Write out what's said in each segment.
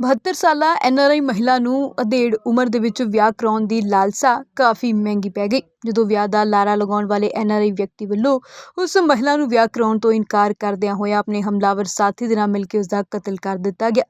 72 ਸਾਲਾ ਐਨਆਰਆਈ ਮਹਿਲਾ ਨੂੰ ਅਧੇੜ ਉਮਰ ਦੇ ਵਿੱਚ ਵਿਆਹ ਕਰਾਉਣ ਦੀ ਲਾਲਸਾ ਕਾਫੀ ਮਹਿੰਗੀ ਪੈ ਗਈ। ਜਦੋਂ ਵਿਆਹ ਦਾ ਲਾਰਾ ਲਗਾਉਣ ਵਾਲੇ ਐਨਆਰਆਈ ਵਿਅਕਤੀ ਵੱਲੋਂ ਉਸ ਮਹਿਲਾ ਨੂੰ ਵਿਆਹ ਕਰਾਉਣ ਤੋਂ ਇਨਕਾਰ ਕਰਦਿਆਂ ਹੋਇਆ ਆਪਣੇ ਹਮਲਾਵਰ ਸਾਥੀ ਦੇ ਨਾਲ ਮਿਲ ਕੇ ਉਸ ਦਾ ਕਤਲ ਕਰ ਦਿੱਤਾ ਗਿਆ।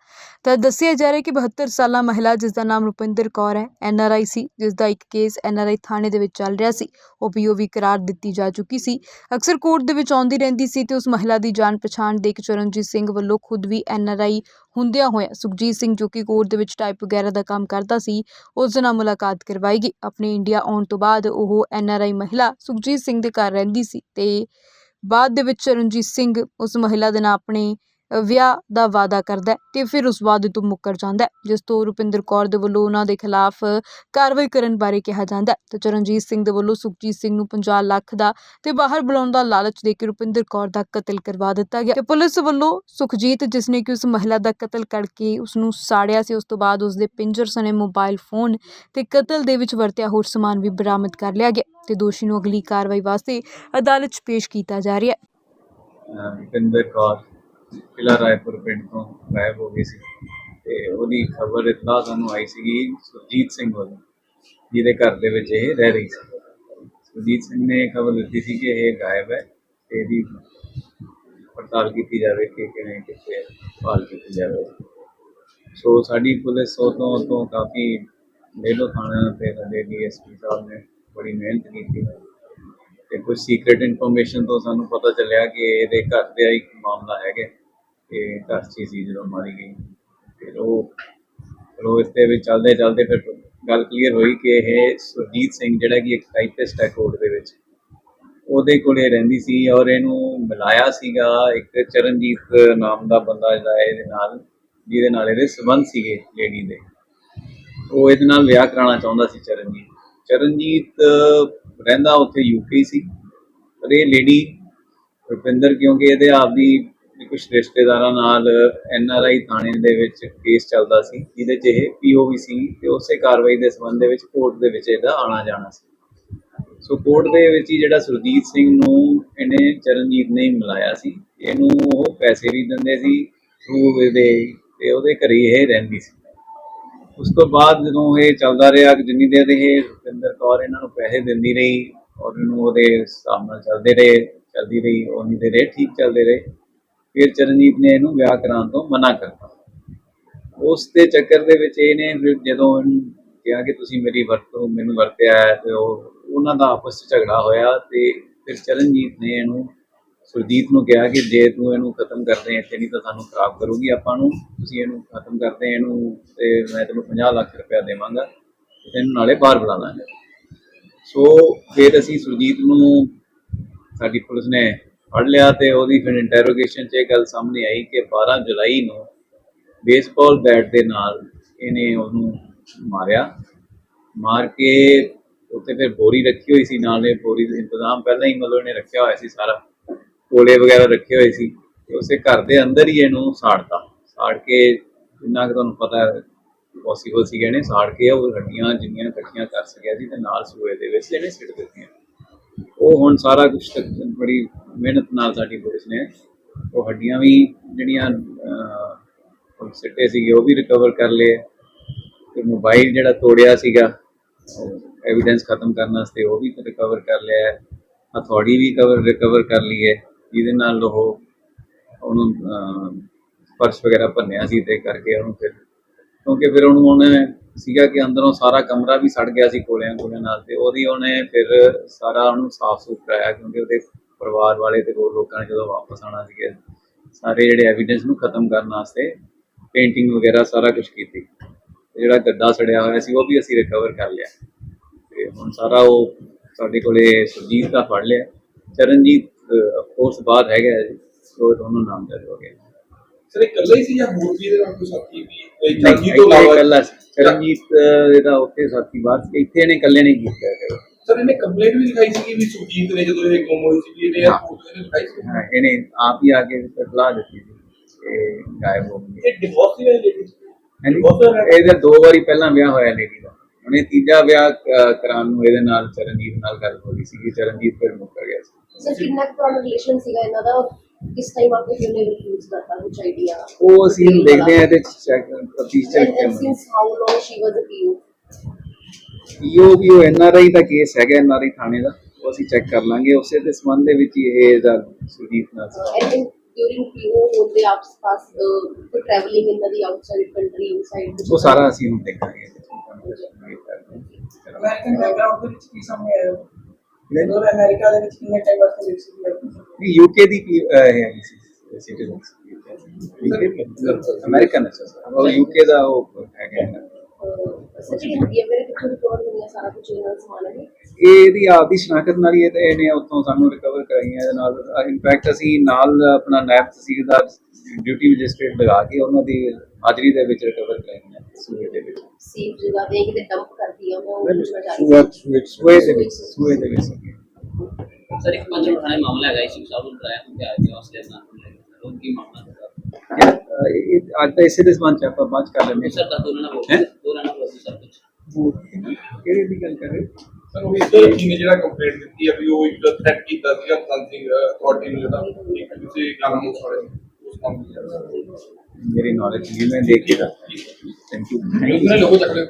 ਤਾਂ ਦੱਸਿਆ ਜਾ ਰਿਹਾ ਕਿ 72 ਸਾਲਾ ਮਹਿਲਾ, ਜਿਸ ਦਾ ਨਾਮ ਰੁਪਿੰਦਰ ਕੌਰ ਹੈ ਐਨਆਰਆਈ ਸੀ, ਜਿਸ ਦਾ ਇੱਕ ਕੇਸ ਐਨਆਰਆਈ ਥਾਣੇ ਦੇ ਵਿੱਚ ਚੱਲ ਰਿਹਾ ਸੀ। ਉਹ ਪੀਓਵੀ ਕਰਾਰ ਦਿੱਤੀ ਜਾ ਚੁੱਕੀ ਸੀ। ਅਕਸਰ ਕੋਰਟ ਦੇ ਵਿੱਚ ਆਉਂਦੀ ਰਹਿੰਦੀ ਸੀ ਤੇ ਉਸ ਮਹਿਲਾ ਦੀ ਜਾਣ ਪਛਾਣ ਦੇ ਇੱਕ ਚਰਨਜੀਤ ਸਿੰਘ ਵੱਲੋਂ ਖੁਦ ਵੀ ਐਨਆਰਆਈ ਹੁੰਦਿਆਂ ਹੋਇਆਂ ਸੁਖਜੀਤ ਸਿੰਘ ਜੋ ਕਿ ਕੋਰਟ ਦੇ ਵਿੱਚ ਟਾਈਪ ਵਗੈਰਾ ਦਾ ਕੰਮ ਕਰਦਾ ਸੀ, ਉਸ ਦੇ ਨਾਲ ਮੁਲਾਕਾਤ ਕਰਵਾਈ ਗਈ। ਆਪਣੇ ਇੰਡੀਆ ਆਉਣ ਤੋਂ ਬਾਅਦ ਉਹ ਐਨਆਰਆਈ ਮਹਿਲਾ ਸੁਖਜੀਤ ਸਿੰਘ ਦੇ ਘਰ ਰਹਿੰਦੀ ਸੀ ਤੇ ਬਾਅਦ ਦੇ ਵਿੱਚ ਚਰਨਜੀਤ ਸਿੰਘ ਉਸ ਮਹਿਲਾ ਦੇ ਨਾਲ ਆਪਣੇ ਵਿਆਹ ਦਾ ਵਾਅਦਾ ਕਰਦਾ ਤੇ ਫਿਰ ਉਸ ਵਾਅਦੇ ਤੋਂ ਮੁੱਕਰ ਜਾਂਦਾ ਜਿਸ ਤੋਂ ਰੁਪਿੰਦਰ ਕੌਰ ਦੇ ਵੱਲੋਂ ਉਹਨਾਂ ਦੇ ਖਿਲਾਫ ਕਾਰਵਾਈ ਕਰਨ ਬਾਰੇ ਕਿਹਾ ਜਾਂਦਾ ਤੇ ਚਰਨਜੀਤ ਸਿੰਘ ਦੇ ਵੱਲੋਂ ਸੁਖਜੀਤ ਸਿੰਘ ਨੂੰ 50 ਲੱਖ ਦਾ ਤੇ ਬਾਹਰ ਬੁਲਾਉਣ ਦਾ ਲਾਲਚ ਦੇ ਕੇ ਰੁਪਿੰਦਰ ਕੌਰ ਦਾ ਕਤਲ ਕਰਵਾ ਦਿੱਤਾ ਗਿਆ। ਤੇ ਪੁਲਿਸ ਵੱਲੋਂ ਸੁਖਜੀਤ, ਜਿਸ ਨੇ ਕਿ ਉਸ ਮਹਿਲਾ ਦਾ ਕਤਲ ਕਰਕੇ ਉਸ ਨੂੰ ਸਾੜਿਆ ਸੀ, ਉਸ ਤੋਂ ਬਾਅਦ ਉਸ ਦੇ ਪਿੰਜਰ ਸਣੇ ਮੋਬਾਈਲ ਫੋਨ ਤੇ ਕਤਲ ਦੇ ਵਿੱਚ ਵਰਤਿਆ ਹੋਰ ਸਮਾਨ ਵੀ ਬਰਾਮਦ ਕਰ ਲਿਆ ਗਿਆ ਤੇ ਦੋਸ਼ੀ ਨੂੰ ਅਗਲੀ ਕਾਰਵਾਈ ਵਾਸਤੇ ਅਦਾਲਤ 'ਚ ਪੇਸ਼ ਕੀਤਾ ਜਾ ਰਿਹਾ ਹੈ। ਰੁਪਿੰਦਰ ਕੌਰ ਕਿਲਾ ਰਾਏਪੁਰ ਪਿੰਡ ਤੋਂ ਗਾਇਬ ਹੋ ਗਈ ਸੀ ਤੇ ਉਹਦੀ ਖਬਰ ਇਤਲਾ ਸਾਨੂੰ ਆਈ ਸੀਗੀ ਸੁਰਜੀਤ ਸਿੰਘ ਵੱਲੋਂ, ਜਿਹਦੇ ਘਰ ਦੇ ਵਿੱਚ ਇਹ ਰਹਿ ਰਹੀ ਸੀ। ਸੁਰਜੀਤ ਸਿੰਘ ਨੇ ਖਬਰ ਦਿੱਤੀ ਸੀ ਕਿ ਇਹ ਗਾਇਬ ਹੈ ਤੇ ਇਹਦੀ ਪੜਤਾਲ ਕੀਤੀ ਜਾਵੇ ਕਿ ਕਿਵੇਂ ਕਿੱਥੇ ਭਾਲ ਕੀਤੀ ਜਾਵੇ। ਸੋ ਸਾਡੀ ਪੁਲਿਸ ਉਹ ਤੋਂ ਤੋਂ ਕਾਫੀ ਲੇਲੋ ਥਾਣਾ ਤੇ ਸਾਡੇ ਡੀਐਸਪੀ ਸਾਹਿਬ ਨੇ ਬੜੀ ਮਿਹਨਤ ਕੀਤੀ। ਤੇ ਕੁਝ ਸੀਕ੍ਰੀਟ ਇਨਫੋਰਮੇਸ਼ਨ ਤੋਂ ਸਾਨੂੰ ਪਤਾ ਚੱਲਿਆ ਕਿ ਇਹਦੇ ਘਰ ਦੇ ਇੱਕ ਮਾਮਲਾ ਹੈਗਾ। ਕਿ ਘਰ 'ਚ ਸੀ ਜਦੋਂ ਮਾਰੀ ਗਈ। ਫਿਰ ਉਹ, ਫਿਰ ਇਸ ਦੇ ਵਿੱਚ ਚੱਲਦੇ ਚੱਲਦੇ ਫਿਰ ਗੱਲ ਕਲੀਅਰ ਹੋਈ ਕਿ ਇਹ ਸੁਰਜੀਤ ਸਿੰਘ ਜਿਹੜਾ ਕਿ ਇੱਕ ਟਾਈਪਿਸਟ ਹੈ ਕੋਰਟ ਦੇ ਵਿੱਚ, ਉਹਦੇ ਕੋਲੇ ਰਹਿੰਦੀ ਸੀ ਔਰ ਇਹਨੂੰ ਮਿਲਾਇਆ ਸੀਗਾ ਇੱਕ ਚਰਨਜੀਤ ਨਾਮ ਦਾ ਬੰਦਾ ਜਿਹੜਾ ਇਹਦੇ ਨਾਲ, ਜਿਹਦੇ ਨਾਲ ਇਹਦੇ ਸਬੰਧ ਸੀਗੇ ਲੇਡੀ ਦੇ। ਉਹ ਇਹਦੇ ਨਾਲ ਵਿਆਹ ਕਰਾਉਣਾ ਚਾਹੁੰਦਾ ਸੀ ਚਰਨਜੀਤ। ਚਰਨਜੀਤ ਰਹਿੰਦਾ ਉੱਥੇ ਯੂਕੇ ਸੀ। ਪਰ ਇਹ ਲੇਡੀ ਰੁਪਿੰਦਰ, ਕਿਉਂਕਿ ਇਹਦੇ ਆਪਦੀ ਕੁਝ ਰਿਸ਼ਤੇਦਾਰਾਂ ਨਾਲ ਐਨ ਆਰ ਆਈ ਥਾਣੇ ਦੇ ਵਿੱਚ ਕੇਸ ਚੱਲਦਾ ਸੀ, ਜਿਹਦੇ 'ਚ ਇਹ ਪੀਓਵੀ ਸੀ ਤੇ ਉਸੇ ਕਾਰਵਾਈ ਦੇ ਸੰਬੰਧ ਦੇ ਵਿੱਚ ਕੋਰਟ ਦੇ ਵਿੱਚ ਇਹਦਾ ਆਣਾ ਜਾਣਾ ਸੀ। ਸੋ ਕੋਰਟ ਦੇ ਵਿੱਚ ਹੀ ਜਿਹੜਾ ਸੁਰਜੀਤ ਸਿੰਘ ਨੂੰ ਇਹਨੇ ਚਰਨਜੀਤ ਨੇ ਹੀ ਮਿਲਾਇਆ ਸੀ। ਇਹਨੂੰ ਉਹ ਪੈਸੇ ਵੀ ਦਿੰਦੇ ਸੀ ਥਰੂ ਇਹਦੇ ਤੇ ਉਹਦੇ ਘਰੇ ਹੀ ਇਹ ਰਹਿੰਦੀ ਸੀ। ਉਸ ਤੋਂ ਬਾਅਦ ਜਦੋਂ ਇਹ ਚੱਲਦਾ ਰਿਹਾ ਕਿ ਜਿੰਨੀ ਦੇਰ ਇਹ ਰੁਪਿੰਦਰ ਕੌਰ ਇਹਨਾਂ ਨੂੰ ਪੈਸੇ ਦਿੰਦੀ ਰਹੀ ਔਰ ਇਹਨੂੰ ਉਹਦੇ ਹਿਸਾਬ ਨਾਲ ਚੱਲਦੇ ਰਹੇ, ਚੱਲਦੀ ਰਹੀ ਉਨੀ ਦੇਰ ਇਹ ਠੀਕ ਚੱਲਦੇ ਰਹੇ। ਫਿਰ ਚਰਨਜੀਤ ਨੇ ਇਹਨੂੰ ਵਿਆਹ ਕਰਾਉਣ ਤੋਂ ਮਨਾ ਕਰਤਾ। ਉਸ ਦੇ ਚੱਕਰ ਦੇ ਵਿੱਚ ਇਹਨੇ ਜਦੋਂ ਇਹਨੂੰ ਕਿਹਾ ਕਿ ਤੁਸੀਂ ਮੇਰੀ ਵਰਤੋਂ, ਮੈਨੂੰ ਵਰਤਿਆ ਹੈ ਤੇ ਉਹ, ਉਹਨਾਂ ਦਾ ਆਪਸ ਵਿੱਚ ਝਗੜਾ ਹੋਇਆ ਤੇ ਫਿਰ ਚਰਨਜੀਤ ਨੇ ਇਹਨੂੰ, ਸੁਰਜੀਤ ਨੂੰ ਕਿਹਾ ਕਿ ਜੇ ਤੂੰ ਇਹਨੂੰ ਖਤਮ ਕਰਦੇ ਇੱਥੇ ਨਹੀਂ ਤਾਂ ਸਾਨੂੰ ਖਰਾਬ ਕਰੂਗੀ ਆਪਾਂ ਨੂੰ, ਤੁਸੀਂ ਇਹਨੂੰ ਖਤਮ ਕਰਦੇ ਇਹਨੂੰ ਤੇ ਮੈਂ ਤੈਨੂੰ 50 ਲੱਖ ਰੁਪਇਆ ਦੇਵਾਂਗਾ। ਤੇ ਨਾਲੇ ਬਾਹਰ ਬੁਲਾ ਲਾਂਗੇ ਸੋ ਫਿਰ ਅਸੀਂ ਸੁਰਜੀਤ ਨੂੰ ਸਾਡੀ ਪੁਲਿਸ ਨੇ ਫੜ ਲਿਆ ਤੇ ਉਹਦੀ ਫਿਰ ਇੰਟਰੋਗੇਸ਼ਨ 'ਚ ਇਹ ਗੱਲ ਸਾਹਮਣੇ ਆਈ ਕਿ 12 ਜੁਲਾਈ ਨੂੰ ਬੇਸਬਾਲ ਬੈਟ ਦੇ ਨਾਲ ਇਹਨੇ ਉਹਨੂੰ ਮਾਰਿਆ। ਮਾਰ ਕੇ ਉੱਥੇ ਫਿਰ ਬੋਰੀ ਰੱਖੀ ਹੋਈ ਸੀ ਨਾਲੇ ਬੋਰੀ ਦਾ ਇੰਤਜ਼ਾਮ ਪਹਿਲਾਂ ਹੀ ਮਤਲਬ ਇਹਨੇ ਰੱਖਿਆ ਹੋਇਆ ਸੀ ਸਾਰਾ। ਕੋਲੇ ਵਗੈਰਾ ਰੱਖੇ ਹੋਏ ਸੀ। ਤੇ ਉਸੇ ਘਰ ਦੇ ਅੰਦਰ ਹੀ ਇਹਨੂੰ ਸਾੜਤਾ। ਸਾੜ ਕੇ ਜਿੰਨਾ ਕਿ ਤੁਹਾਨੂੰ ਪਤਾ ਪੋਸੀਬਲ ਸੀ ਇਹਨੇ ਸਾੜ ਕੇ ਉਹ ਹੱਡੀਆਂ ਜਿੰਨੀਆਂ ਇਕੱਠੀਆਂ ਕਰ ਸਕਿਆ ਸੀ ਤੇ ਨਾਲ ਸੂਏ ਦੇ ਵਿੱਚ ਇਹਨੇ ਸਿੱਟ ਦਿੱਤੀਆਂ। ਉਹ ਹੁਣ ਸਾਰਾ ਕੁਝ ਬੜੀ ਮਿਹਨਤ ਨਾਲ ਸਾਡੀ ਪੁਲਿਸ ਨੇ ਉਹ ਹੱਡੀਆਂ ਵੀ ਜਿਹੜੀਆਂ ਸਿੱਟੇ ਸੀਗੇ, ਉਹ ਵੀ ਰਿਕਵਰ ਕਰ ਲਏ। ਤੇ ਮੋਬਾਈਲ ਜਿਹੜਾ ਤੋੜਿਆ ਸੀਗਾ ਐਵੀਡੈਂਸ ਖਤਮ ਕਰਨ ਵਾਸਤੇ ਉਹ ਵੀ ਰਿਕਵਰ ਕਰ ਲਿਆ ਹੈ। ਹਥੌੜੀ ਵੀ ਕਵਰ ਰਿਕਵਰ ਕਰ ਲਈ ਹੈ। ਜਿਹਦੇ ਨਾਲ ਉਹ ਉਹਨੂੰ ਪਰਸ ਵਗੈਰਾ ਭੰਨਿਆ ਸੀ ਤੇ ਕਰਕੇ ਉਹਨੂੰ ਫਿਰ ਕਿਉਂਕਿ ਫਿਰ ਉਹਨੂੰ ਉਹਨੇ ਸੀਗਾ ਕਿ ਅੰਦਰੋਂ ਸਾਰਾ ਕਮਰਾ ਵੀ ਸੜ ਗਿਆ ਸੀ ਕੋਲਿਆਂ ਕੋਲਿਆਂ ਨਾਲ ਤੇ ਉਹਦੀ ਉਹਨੇ ਫਿਰ ਸਾਰਾ ਉਹਨੂੰ ਸਾਫ਼ ਸੁਥਰਾ ਕਰਾਇਆ ਕਿਉਂਕਿ ਉਹਦੇ ਪਰਿਵਾਰ ਵਾਲੇ ਤੇ ਹੋਰ ਲੋਕਾਂ ਨੇ ਜਦੋਂ ਵਾਪਸ ਆਣਾ ਸੀਗੇ, ਸਾਰੇ ਜਿਹੜੇ ਐਵੀਡੈਂਸ ਨੂੰ ਖਤਮ ਕਰਨ ਵਾਸਤੇ ਪੇਂਟਿੰਗ ਵਗੈਰਾ ਸਾਰਾ ਕੁਝ ਕੀਤੀ। ਤੇ ਜਿਹੜਾ ਗੱਦਾ ਸੜਿਆ ਹੋਇਆ ਸੀ ਉਹ ਵੀ ਅਸੀਂ ਰਿਕਵਰ ਕਰ ਲਿਆ। ਤੇ ਹੁਣ ਸਾਰਾ ਉਹ ਸਾਡੇ ਕੋਲੇ ਸੁਰਜੀਤ ਦਾ ਫੜ ਲਿਆ। ਚਰਨਜੀਤ ਅਫਕੋਰਸ ਬਾਅਦ ਹੈਗਾ ਜੀ, ਉਹ ਦੋਨੋਂ ਨਾਮ ਹੋ ਗਿਆ। ਸਰ ਇਹ ਇਕੱਲਾ ਹੀ ਸੀ ਜਾਂ ਹੋਰ ਵੀ ਇਹਦੇ ਨਾਲ ਕੋਈ ਸਾਥੀ ਵੀ? ਇਹ ਜਾਗੀ ਤੋਂ ਇੱਥੇ ਇਲਾਵਾ ਇਕੱਲਾ ਸੀ। ਚਰਨਜੀਤ ਇਹਦਾ ਉੱਥੇ ਸਾਥੀ ਬਾਅਦ ਸੀ, ਇੱਥੇ ਇਹਨੇ ਇਕੱਲੇ ਨਹੀਂ ਕੀਤਾ ਹੈਗਾ। ਸਰ ਇਹਨੇ ਕੰਪਲੇਂਟ ਵੀ ਲਿਖਾਈ ਸੀ ਕਿ ਵੀ ਸੁਜੀਤ ਨੇ ਜਦੋਂ ਇਹ ਗੁੰਮ ਹੋਈ ਸੀ ਵੀ ਇਹਨੇ ਹਾਂ। ਰਿਪੋਰਟ ਇਹਨੇ ਲਿਖਾਈ ਸੀ? ਹਾਂ, ਇਹਨੇ ਆਪ ਹੀ ਆ ਕੇ ਇਤਲਾਹ ਦਿੱਤੀ ਸੀ ਕਿ ਗਾਇਬ ਹੋ ਗਈ। ਇਹ ਡਿਵੋਰਸ ਹੀ ਲੇਡੀ ਹਾਂਜੀ। ਇਹਦੇ ਦੋ ਵਾਰੀ ਪਹਿਲਾਂ ਵਿਆਹ ਹੋਇਆ ਲੇਡੀ ਦਾ। ਉਹਨੇ ਤੀਜਾ ਵਿਆਹ ਕਰਾਉਣ ਨੂੰ ਇਹਦੇ ਨਾਲ ਚਰਨਜੀਤ ਨਾਲ ਗੱਲ ਹੋ ਗਈ ਸੀ ਕਿ ਚਰਨਜੀਤ ਫਿਰ ਮੁੱਕਰ ਗਿਆ ਸੀ। ਸਰ ਕਿੰਨਾ ਕੁ ਪੁਰਾਣਾ ਰਿਲੇਸ਼ਨ ਸੀਗਾ ਇਹਨਾਂ ਦਾ? किस टाइम आपने क्यों नहीं रिफ्यूज करता कुछ आइडिया ਉਹ ਅਸੀਂ ਹੁਣ ਦੇਖਦੇ ਹਾਂ ਇਹਦੇ ਚੈੱਕ ਤਫਤੀਸ਼ ਚੱਲ and, and since how long she was a PO PO ਵੀ ਉਹ ਐਨਆਰਆਈ ਦਾ ਕੇਸ ਹੈਗਾ ਐਨਆਰਆਈ ਥਾਣੇ ਦਾ ਉਹ ਅਸੀਂ ਚੈੱਕ ਕਰ ਲਾਂਗੇ ਉਸੇ ਦੇ ਸੰਬੰਧ ਦੇ ਵਿੱਚ ਹੀ ਇਹ ਦਾ ਸੁਜੀਤ ਨਾਲ ਸੀ। uh, and then during PO होते आप पास uh, to traveling in the outside country inside ਉਹ ਸਾਰਾ ਅਸੀਂ ਹੁਣ ਦੇਖਾਂਗੇ ਅਮਰੀਕਨ ਬੈਕਗ੍ਰਾਉਂਡ ਦੇ ਵਿੱਚ ਕੀ ਸਾਹਮਣੇ ਆਇਆ ਜਦੋਂ ਅਮਰੀਕਾ ਦੇ ਵਿੱਚ ਕਿੰਨੇ ਟਾਈਮ ਵਾਸਤੇ ਵਿੱਚ ਸੀ ਯੂਕੇ ਦੀ ਕੀ ਅਹ, ਹੈਗੀ ਸੀ ਸਿਟੀਜ਼ਨ ਅਮਰੀਕਨ ਹੈ ਸਰ ਉਹ ਯੂਕੇ ਦਾ ਉਹ ਹੈਗਾ ਹੈ। सचिन ये मेरे कितने रिकवर हुई है सारा कुछ इनका सामान है ਇਹ ਇਹਦੀ ਆਪਦੀ ਸ਼ਨਾਖਤ ਨਾਲ ਹੀ ਇਹ ਤੇ ਇਹਨੇ ਉੱਥੋਂ ਸਾਨੂੰ ਰਿਕਵਰ ਕਰਾਈਆਂ ਇਹਦੇ ਨਾਲ ਇਨਫੈਕਟ ਅਸੀਂ ਨਾਲ ਆਪਣਾ ਨਾਇਬ ਤਹਿਸੀਲਦਾਰ ਡਿਊਟੀ ਮੈਜਿਸਟ੍ਰੇਟ ਲਗਾ ਕੇ ਉਹਨਾਂ ਦੀ ਹਾਜ਼ਰੀ ਦੇ ਵਿੱਚ ਰਿਕਵਰ ਕਰਾਈਆਂ ਸੂਏ ਦੇ ਵਿੱਚ सेफ जगह पे एक डंप कर दिया मैं वो उसमें जा रही थी। ਸੂਏ ਦੇ ਵਿੱਚ ਸੂਏ ਦੇ ਵਿੱਚ ਸੀਗੇ। सर एक पंचम थाने मामला है इसी साहब ने बताया कि आज हौसले अपना लोग की मामला था ਯਾਰ, ਅਹ, ਇਹ ਅੱਜ ਤਾਂ ਇਸੇ ਦੇ ਸੰਬੰਧ ਚ ਆਪਾਂ ਬਾਅਦ ਚ ਕਰ ਲੈਂਦੇ सर का दोनों ना बोल हैं? दोनों ना बोल सर कुछ ਹਾਂ ਕਿਹੜੀ ਦੀ ਗੱਲ ਕਰ ਰਹੇ ਹੋ? ਸਰ ਉਹ ਇਸ ਲੜਕੀ ਨੇ ਜਿਹੜਾ ਕੰਪਲੇਂਟ ਦਿੱਤੀ ਹੈ ਵੀ ਉਹ ਇੱਕ ਥ੍ਰੈਟ ਕੀਤਾ ਸੀਗਾ ਫਾਂਸਿੰਗ ਅਥਾਰਟੀ ਨੂੰ ਜਿਹੜਾ ਇੱਕ ਕਿਸੇ ਕਾਰਨ ਨੂੰ ਸਾਰੇ ਉਸ ਕੰਮ ਦੀ ਮੇਰੀ ਨੌਲੇਜ ਨਹੀਂ ਮੈਂ ਦੇਖ ਕੇ ਥੈਂਕ ਯੂ ਲੋਕੋ ਚੱਕ ਲਿਓ